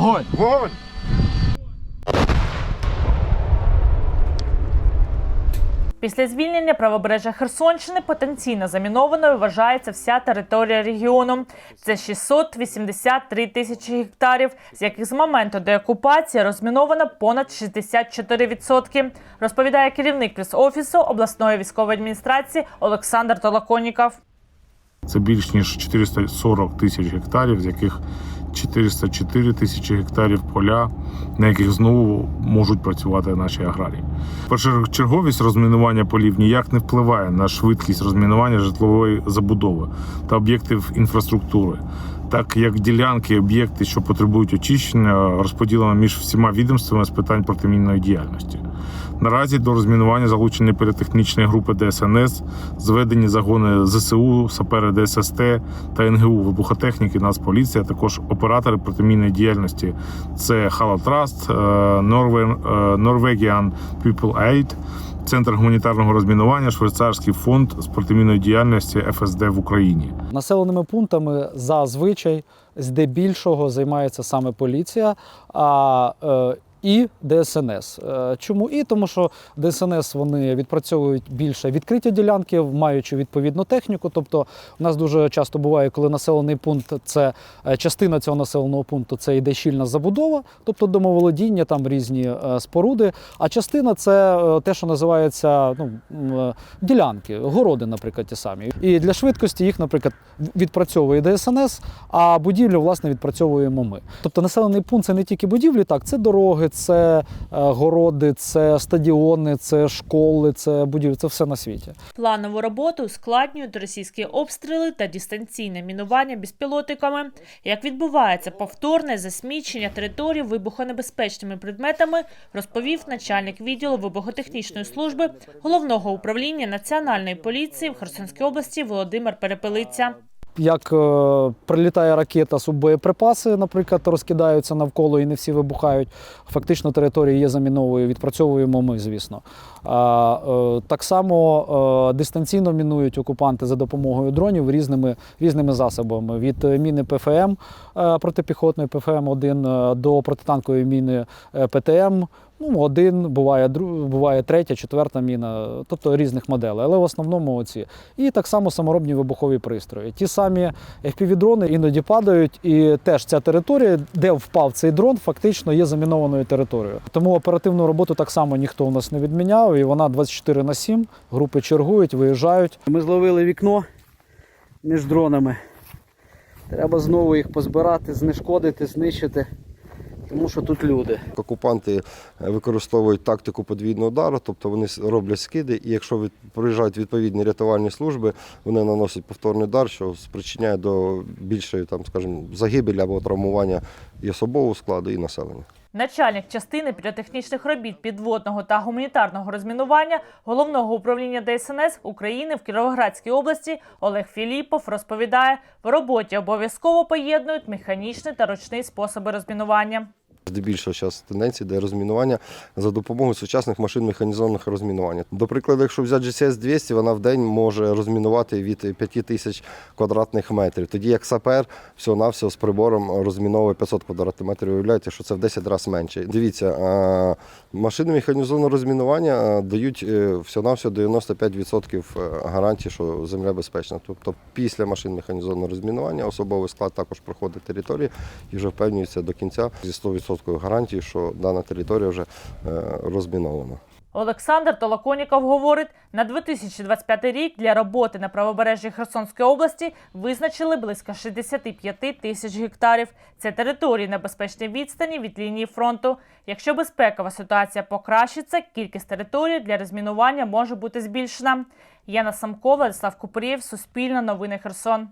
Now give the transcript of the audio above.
Вогонь! Вогонь! Після звільнення правобережжя Херсонщини потенційно замінованою вважається вся територія регіону. Це 683 тисячі гектарів, з яких з моменту деокупації розміновано понад 64%, розповідає керівник прес-офісу обласної військової адміністрації Олександр Толоконіков. Це більш ніж 440 тисяч гектарів, з яких 404 тисячі гектарів поля, на яких знову можуть працювати наші аграрії. Першочерговість розмінування полів ніяк не впливає на швидкість розмінування житлової забудови та об'єктів інфраструктури. Так як ділянки, об'єкти, що потребують очищення, розподілено між всіма відомствами з питань протимінної діяльності. Наразі до розмінування залучені піротехнічні групи ДСНС, зведені загони ЗСУ, сапери ДССТ та НГУ, вибухотехніки, Нацполіція, також оператори протимінної діяльності. Це Хала Траст, Norwegian People Aid, Центр гуманітарного розмінування, Швейцарський фонд з протимінної діяльності ФСД в Україні. Населеними пунктами зазвичай здебільшого займається саме поліція. А е, і ДСНС. Е, Чому і? Тому що ДСНС вони відпрацьовують більше відкриті ділянки, маючи відповідну техніку. Тобто, у нас дуже часто буває, коли населений пункт це е, частина цього населеного пункту, це йде щільна забудова, тобто домоволодіння, там різні е, споруди. А частина це те, що називається ну, ділянки, городи, наприклад, ті самі. І для швидкості їх, наприклад, відпрацьовує ДСНС, а будівлю, власне, відпрацьовуємо ми. Тобто населений пункт це не тільки будівлі, так, це дороги, це е, городи, це стадіони, це школи, це будівлі, це все на світі. Планову роботу ускладнюють російські обстріли та дистанційне мінування безпілотниками. Як відбувається повторне засмічення території вибухонебезпечними предметами, розповів начальник відділу вибухотехнічної служби головного управління національної поліції в Херсонській області Володимир Перепелиця. Як е, прилітає ракета, суббоєприпаси, наприклад, розкидаються навколо і не всі вибухають. Фактично територія є заміновою, відпрацьовуємо ми, звісно. Е, так само е, дистанційно мінують окупанти за допомогою дронів різними, різними засобами: від міни ПФМ протипіхотної ПФМ-1 е, до протитанкової міни ПТМ. Ну, один, буває, дру- буває третя, четверта міна, тобто різних моделей, але в основному оці. І так само саморобні вибухові пристрої. Ті самі FPV-дрони іноді падають, і теж ця територія, де впав цей дрон, фактично є замінованою територією. Тому оперативну роботу так само ніхто у нас не відміняв, і вона 24 на 7, групи чергують, виїжджають. Ми зловили вікно між дронами. Треба знову їх позбирати, знешкодити, знищити, тому що тут люди. Окупанти е, використовують тактику подвійного удару, тобто вони роблять скиди, і якщо від, приїжджають відповідні рятувальні служби, вони наносять повторний удар, що спричиняє до більшої там, скажімо, загибелі або травмування і особового складу, і населення. Начальник частини піротехнічних робіт підводного та гуманітарного розмінування головного управління ДСНС України в Кіровоградській області Олег Філіпов розповідає, в роботі обов'язково поєднують механічний та ручний способи розмінування. Здебільшого зараз тенденції, де розмінування за допомогою сучасних машин механізованих розмінування. До прикладу, якщо взяти GCS 200, вона в день може розмінувати від 5 тисяч квадратних метрів. Тоді як сапер всього-навсього з прибором розміновує 500 квадратних метрів. Уявляєте, що це в 10 разів менше. Дивіться, машини механізованого розмінування дають е, всього-навсього 95% гарантії, що земля безпечна. Тобто після машин механізованого розмінування особовий склад також проходить територію і вже впевнюється до кінця зі 100% гарантії, що дана територія вже е, розмінована. Олександр Толоконіков говорить, на 2025 рік для роботи на правобережжі Херсонської області визначили близько 65 тисяч гектарів. Це території на безпечній відстані від лінії фронту. Якщо безпекова ситуація покращиться, кількість територій для розмінування може бути збільшена. Яна Самкова, Владислав Купрієв, Суспільне новини Херсон.